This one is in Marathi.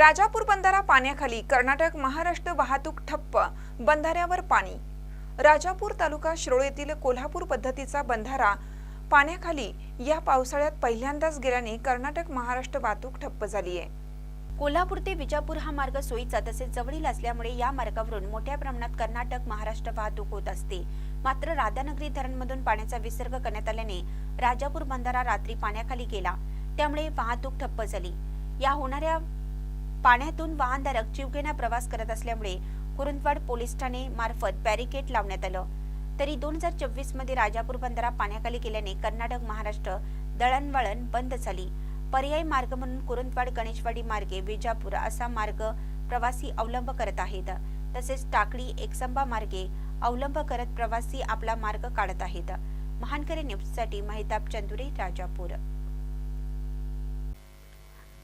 राजापूर बंधारा पाण्याखाली कर्नाटक महाराष्ट्र वाहतूक ठप्प बंधाऱ्यावर पाणी. राजापूर तालुका श्रोळ येथील कोल्हापूर पद्धतीचा बंधारा पाण्याखाली या पावसाळ्यात पहिल्यांदाच गेल्याने कर्नाटक महाराष्ट्र वाहतूक ठप्प झाली आहे. कोल्हापूर ते विजापूर हा मार्ग सोयीचा तसेच जवळील असल्यामुळे या मार्गावरून मोठ्या प्रमाणात कर्नाटक महाराष्ट्र वाहतूक होत असते. मात्र राधानगरी धरणमधून पाण्याचा विसर्ग करण्यात आल्याने राजापूर बंधारा रात्री पाण्याखाली गेला. त्यामुळे वाहतूक ठप्प झाली. या होणाऱ्या पाण्यातून वाहनधारक जीवघेणा प्रवास करत असल्यामुळे कुरुंदवाड पोलीस ठाणे मार्फत बॅरिकेड लावण्यात आलं. तरी दोन हजार चोवीसमध्ये राजापूर बंधारा पाण्याखाली गेल्याने कर्नाटक महाराष्ट्र दळणवळण बंद झाली. पर्यायी मार्ग म्हणून कुरुंदवाड गणेशवाडी मार्गे विजापूर असा मार्ग प्रवासी अवलंब करत आहेत. तसेच टाकळी एकसंबा मार्गे अवलंब करत प्रवासी आपला मार्ग काढत आहेत. महानकरी न्यूजसाठी महिताब चंदुरे राजापूर.